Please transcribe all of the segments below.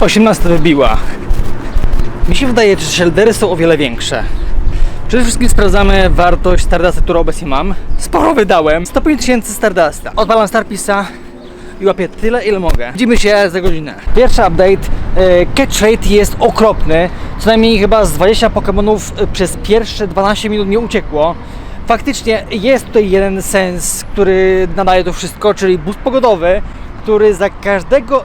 18 wybiła. Mi się wydaje, że sheldery są o wiele większe. Przede wszystkim sprawdzamy wartość Stardasta, którą obecnie mam. Sporo wydałem. 105 tysięcy Stardasta. Odpalam Starpisa i łapię tyle, ile mogę. Widzimy się za godzinę. Pierwszy update. e, Catch rate jest okropny. Co najmniej chyba z 20 Pokémonów e, przez pierwsze 12 minut nie uciekło. Faktycznie jest tutaj jeden sens, który nadaje to wszystko, czyli boost pogodowy, który za każdego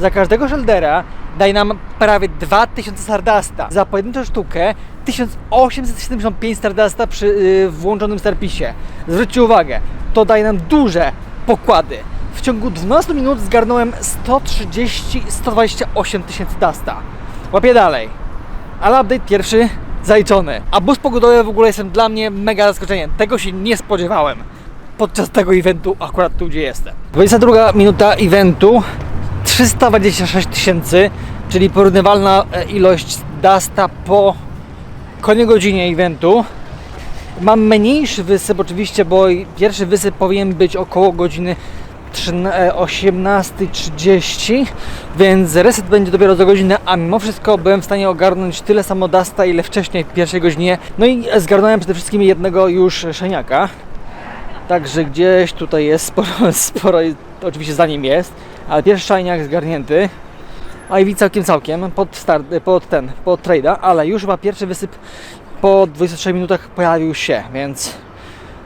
za każdego shouldera daje nam prawie 2000 Stardasta. Za pojedynczą sztukę 1875 Stardasta przy yy, włączonym Starpisie. Zwróćcie uwagę, to daje nam duże pokłady. W ciągu 12 minut zgarnąłem 130-128 tysięcy Dasta. Łapię dalej. Ale update pierwszy zaliczony. A bus pogodowy w ogóle jestem dla mnie mega zaskoczeniem. Tego się nie spodziewałem podczas tego eventu, akurat tu gdzie jestem. 22 minuta eventu, 326 tysięcy, czyli porównywalna e, ilość Dasta po godzinie eventu. Mam mniejszy wysyp oczywiście, bo pierwszy wysyp powinien być około godziny trzyna- e, 18.30, więc reset będzie dopiero za godzinę, a mimo wszystko byłem w stanie ogarnąć tyle samo dasta, ile wcześniej w pierwszej godzinie. No i zgarnąłem przede wszystkim jednego już szeniaka. Także gdzieś tutaj jest sporo, sporo oczywiście za nim jest, ale pierwszy szajniak zgarnięty. A i widz całkiem całkiem pod start, pod ten, pod trade'a, ale już chyba pierwszy wysyp po 23 minutach pojawił się, więc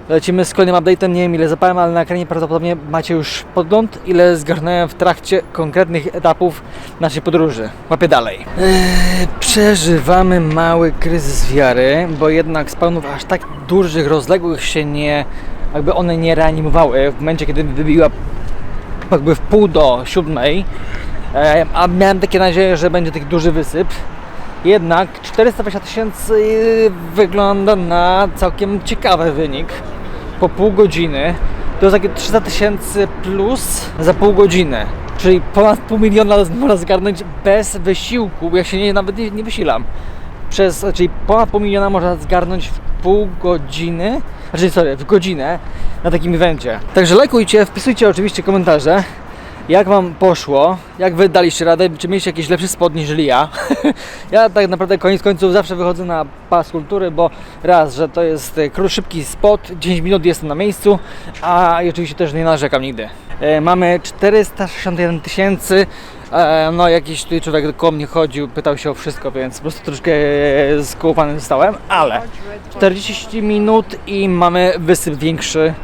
lecimy z kolejnym update'em. Nie wiem ile zapałem, ale na ekranie prawdopodobnie macie już podgląd, ile zgarnąłem w trakcie konkretnych etapów naszej podróży. Łapię dalej. Eee, przeżywamy mały kryzys wiary, bo jednak spawnów aż tak dużych, rozległych się nie, jakby one nie reanimowały w momencie, kiedy wybiła jakby w pół do siódmej, a miałem takie nadzieję, że będzie taki duży wysyp. Jednak 420 tysięcy wygląda na całkiem ciekawy wynik po pół godziny. To jest takie 300 tysięcy plus za pół godziny. Czyli ponad pół miliona można zgarnąć bez wysiłku, ja się nie, nawet nie, nie wysilam. Przez, czyli ponad pół miliona można zgarnąć w pół godziny, znaczy sorry, w godzinę na takim evencie. Także lajkujcie, wpisujcie oczywiście komentarze, jak Wam poszło, jak Wy daliście radę, czy mieliście jakieś lepsze spodnie niż ja. ja tak naprawdę koniec końców zawsze wychodzę na pas kultury, bo raz, że to jest e, szybki spot, 10 minut jestem na miejscu, a oczywiście też nie narzekam nigdy. E, mamy 461 tysięcy, e, no jakiś tutaj człowiek koło mnie chodził, pytał się o wszystko, więc po prostu troszkę e, skołowany zostałem, ale 40 minut i mamy wysyp większy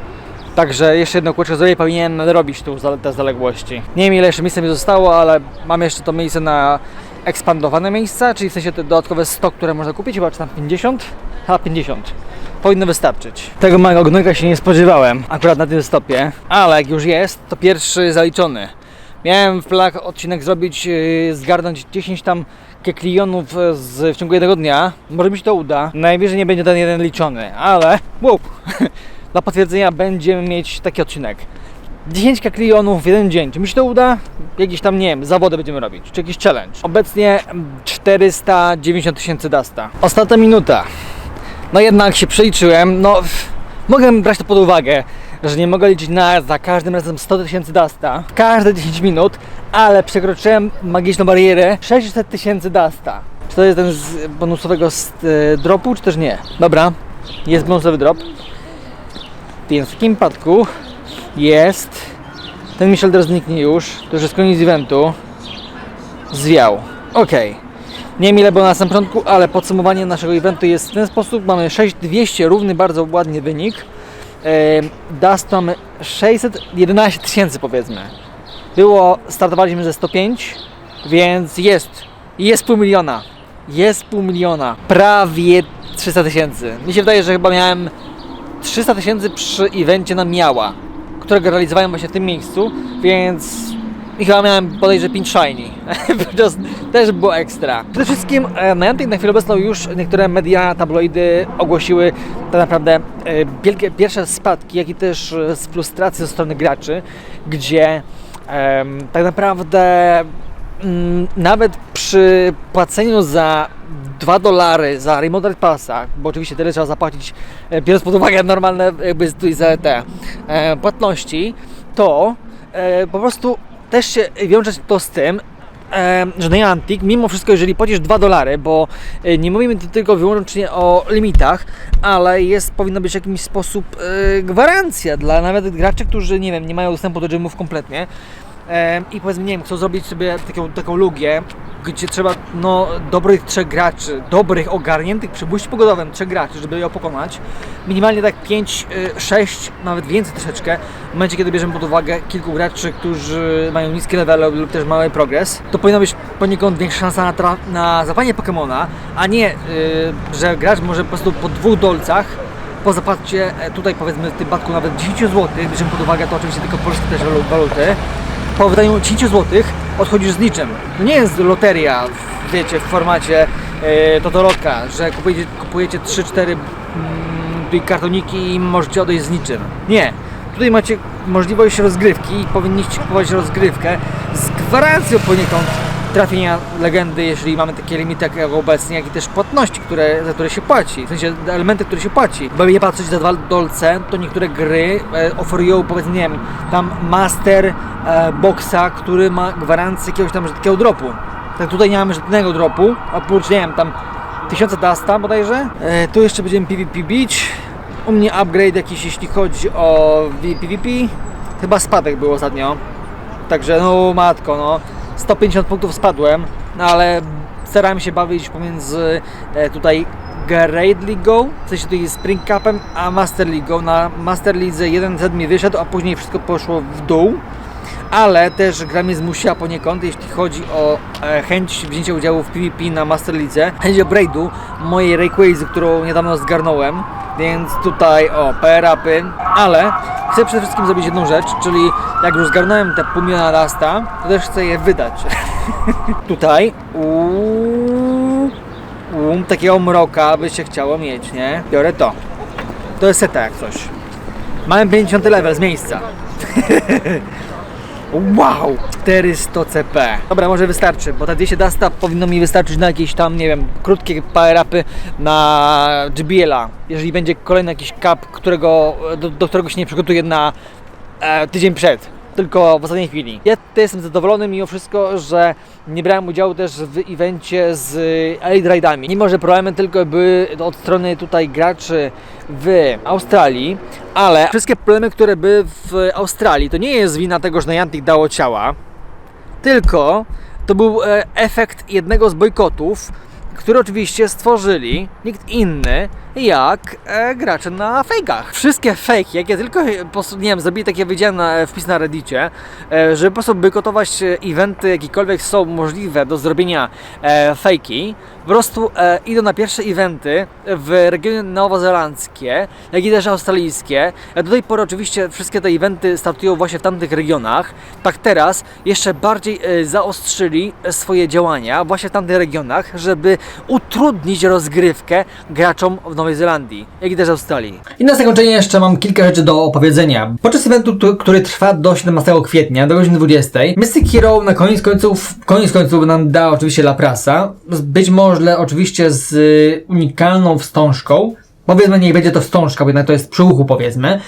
Także jeszcze jedno kurczę zrobię, powinienem nadrobić tu te zaległości. Nie wiem ile jeszcze miejsca mi zostało, ale mam jeszcze to miejsce na ekspandowane miejsca, czyli w sensie te dodatkowe 100, które można kupić, chyba czy tam 50? A 50. Powinno wystarczyć. Tego małego gnojka się nie spodziewałem, akurat na tym stopie, ale jak już jest, to pierwszy zaliczony. Miałem w planach odcinek zrobić, yy, zgarnąć 10 tam keklionów e, z, w ciągu jednego dnia. Może mi się to uda. Najwyżej nie będzie ten jeden liczony, ale łup, dla potwierdzenia będziemy mieć taki odcinek. 10 keklionów w jeden dzień. Czy mi się to uda? Jakieś tam, nie wiem, zawody będziemy robić, czy jakiś challenge. Obecnie mm, 490 tysięcy dasta. Ostatnia minuta. No jednak się przeliczyłem, no mogę brać to pod uwagę, że nie mogę liczyć na za każdym razem 100 tysięcy dasta, każde 10 minut, ale przekroczyłem magiczną barierę 600 tysięcy dasta. Czy to jest ten z bonusowego e, dropu, czy też nie? Dobra, jest bonusowy drop. Więc w takim przypadku jest ten Michelder zniknie już, to już jest koniec eventu. Zwiał. Okej. Nie wiem ile było na samym początku, ale podsumowanie naszego eventu jest w ten sposób. Mamy 6200, równy bardzo ładny wynik. Dust mamy 611 tysięcy powiedzmy. Było, startowaliśmy ze 105, więc jest, jest pół miliona. Jest pół miliona. Prawie 300 tysięcy. Mi się wydaje, że chyba miałem 300 tysięcy przy evencie na Miała, którego realizowałem właśnie w tym miejscu, więc i chyba miałem bodajże 5 shiny. Też było ekstra. Przede wszystkim e, Niantic na chwilę obecną już niektóre media, tabloidy ogłosiły tak naprawdę e, wielkie, pierwsze spadki, jak i też e, z frustracji ze strony graczy, gdzie em, tak naprawdę mm, nawet przy płaceniu za 2 dolary za Remote Passa, bo oczywiście tyle trzeba zapłacić, e, biorąc pod uwagę normalne jakby za te e, płatności, to e, po prostu też się wiąże to z tym, że Niantic, mimo wszystko, jeżeli płacisz 2 dolary, bo nie mówimy tu tylko wyłącznie o limitach, ale jest, powinna być w jakiś sposób gwarancja dla nawet graczy, którzy, nie wiem, nie mają dostępu do gymów kompletnie i powiedzmy, nie wiem, chcą zrobić sobie taką, taką lugię, gdzie trzeba no, dobrych trzech graczy, dobrych, ogarniętych przy bójściu pogodowym trzech graczy, żeby ją pokonać. Minimalnie tak 5, 6, nawet więcej troszeczkę. W momencie, kiedy bierzemy pod uwagę kilku graczy, którzy mają niskie levele lub też mały progres, to powinna być poniekąd większa szansa na, na zapanie Pokemona, a nie, y, że gracz może po prostu po dwóch dolcach po zapłacie e, tutaj powiedzmy w tym przypadku nawet 10 zł, bierzemy pod uwagę to oczywiście tylko polskie też walu- waluty, po wydaniu 10 zł odchodzisz z niczym. To nie jest loteria, wiecie, w formacie e, Totolotka, że kupujecie, kupujecie 3-4 mm, tutaj kartoniki i możecie odejść z niczym. Nie. Tutaj macie możliwość rozgrywki i powinniście kupować rozgrywkę z gwarancją poniekąd trafienia legendy, jeżeli mamy takie limity jak obecnie, jak i też płatności, które, za które się płaci, w sensie elementy, które się płaci. Bo je patrzeć za dwa dolce, to niektóre gry e, oferują powiedzmy, nie wiem, tam master e, boxa, który ma gwarancję jakiegoś tam takiego dropu. Tak tutaj nie mamy żadnego dropu, oprócz, nie wiem, tam tysiąca dasta bodajże. E, tu jeszcze będziemy PvP Beach. U mnie upgrade jakiś, jeśli chodzi o PvP. Chyba spadek był ostatnio. Także no matko, no 150 punktów spadłem, no ale starałem się bawić pomiędzy e, tutaj Great League, w sensie tutaj Spring Cupem, a Master League. Na Master League jeden Z mi wyszedł, a później wszystko poszło w dół. Ale też gra mnie zmusiła poniekąd, jeśli chodzi o e, chęć wzięcia udziału w PvP na Master League, chęć upgrade'u mojej Rayquazy, którą niedawno zgarnąłem, więc tutaj o, PR-upy, ale chcę przede wszystkim zrobić jedną rzecz, czyli jak już zgarnąłem te pół miliona lasta, to też chcę je wydać. tutaj, uuu, uuu, takiego mroka by się chciało mieć, nie? Biorę to. To jest seta jak coś. Mamy 50 level z miejsca. Wow! 400 CP. Dobra, może wystarczy, bo ta 200 Dasta powinno mi wystarczyć na jakieś tam, nie wiem, krótkie power-upy na GBL-a. Jeżeli będzie kolejny jakiś cap, którego, do, do którego się nie przygotuję na e, tydzień przed. Tylko w ostatniej chwili. Ja jestem zadowolony mimo wszystko, że nie brałem udziału też w evencie z Elite Raidami. Mimo, że problemy tylko były od strony tutaj graczy w Australii, ale wszystkie problemy, które były w Australii, to nie jest wina tego, że Niantic dało ciała, tylko to był e, efekt jednego z bojkotów, który oczywiście stworzyli nikt inny jak e, gracze na fejkach. Wszystkie fake, jakie tylko e, nie wiem, zrobili takie widziałem na, e, wpis na reddicie, e, żeby po prostu bojkotować e, eventy jakiekolwiek są możliwe do zrobienia e, fejki, po prostu e, idą na pierwsze eventy w regiony nowozelandzkie, jak i też australijskie. E, Do tej pory oczywiście wszystkie te eventy startują właśnie w tamtych regionach. Tak teraz jeszcze bardziej e, zaostrzyli swoje działania właśnie w tamtych regionach, żeby utrudnić rozgrywkę graczom w Nowej Zelandii, jak i też Australii. I na zakończenie jeszcze mam kilka rzeczy do opowiedzenia. Podczas eventu, tu- który trwa do 17 kwietnia, do godziny 20, Mystic Hero na koniec końców, koniec końców nam da oczywiście La Prasa. Być może oczywiście z y, unikalną wstążką. Powiedzmy, niech będzie to wstążka, bo jednak to jest przy uchu powiedzmy.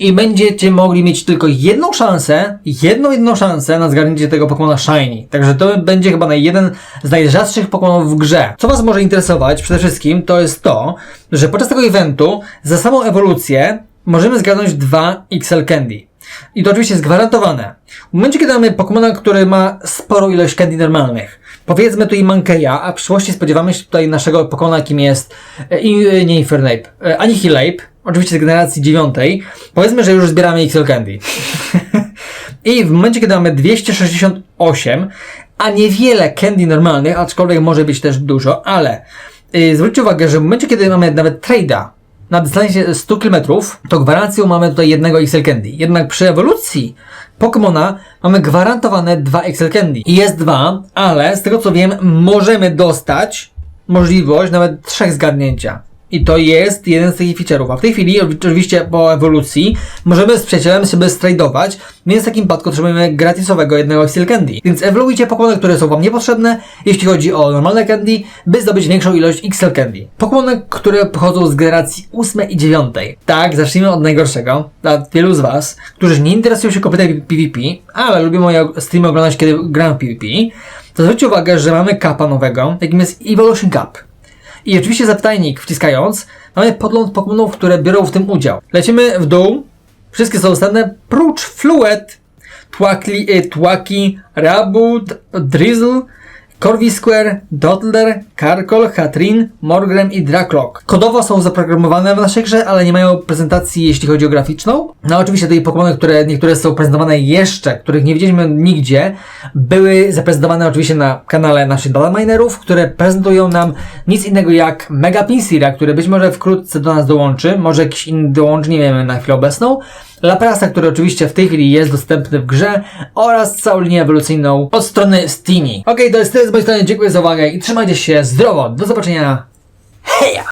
I będziecie mogli mieć tylko jedną szansę, jedną, jedną szansę na zgarnięcie tego Pokemona Shiny. Także to będzie chyba jeden z najrzadszych Pokemonów w grze. Co Was może interesować przede wszystkim, to jest to, że podczas tego eventu za samą ewolucję możemy zgarnąć dwa XL Candy. I to oczywiście jest gwarantowane. W momencie, kiedy mamy Pokemona, który ma sporą ilość candy normalnych, powiedzmy tu i Mankeya, a w przyszłości spodziewamy się tutaj naszego Pokemona, jakim jest e, e, nie Infernape, e, Anihilape, oczywiście z generacji dziewiątej, powiedzmy, że już zbieramy XL Candy. I w momencie, kiedy mamy 268, a niewiele candy normalnych, aczkolwiek może być też dużo, ale yy, zwróćcie uwagę, że w momencie, kiedy mamy nawet trade'a na dystansie 100 km, to gwarancją mamy tutaj jednego XL Candy. Jednak przy ewolucji Pokémona mamy gwarantowane dwa XL Candy. Jest dwa, ale z tego co wiem, możemy dostać możliwość nawet trzech zgadnięcia. I to jest jeden z takich feature'ów. A w tej chwili, oczywiście po ewolucji, możemy z przyjacielem sobie stradować, więc w takim przypadku otrzymujemy gratisowego jednego XL Candy. Więc ewoluujcie Pokémony, które są Wam niepotrzebne, jeśli chodzi o normalne Candy, by zdobyć większą ilość XL Candy. Pokémony, które pochodzą z generacji 8 i 9. Tak, zacznijmy od najgorszego. Dla wielu z Was, którzy nie interesują się kompletnie PvP, ale lubią moje streamy oglądać, kiedy gram w PvP, to zwróćcie uwagę, że mamy kapa nowego, jakim jest Evolution Cup. I oczywiście zapytajnik wciskając, mamy podgląd Pokémonów, które biorą w tym udział. Lecimy w dół. Wszystkie są dostępne prócz Fluet, Twakli, e, Twaki, Rabut, Drizzle, Corvisquare, Dottler, Karkol, Hatrin, Morgrem i Draklock. Kodowo są zaprogramowane w naszej grze, ale nie mają prezentacji jeśli chodzi o graficzną. No oczywiście te Pokémony, które niektóre są prezentowane jeszcze, których nie widzieliśmy nigdzie, były zaprezentowane oczywiście na kanale naszych Data Minerów, które prezentują nam nic innego jak Mega Pinsira, który być może wkrótce do nas dołączy, może jakiś inny dołączy, nie wiemy na chwilę obecną. Laprasa, który oczywiście w tej chwili jest dostępny w grze oraz całą linię ewolucyjną od strony Steamy. Okej, to jest tyle z mojej strony, dziękuję za uwagę i trzymajcie się zdrowo. Do zobaczenia. Heja!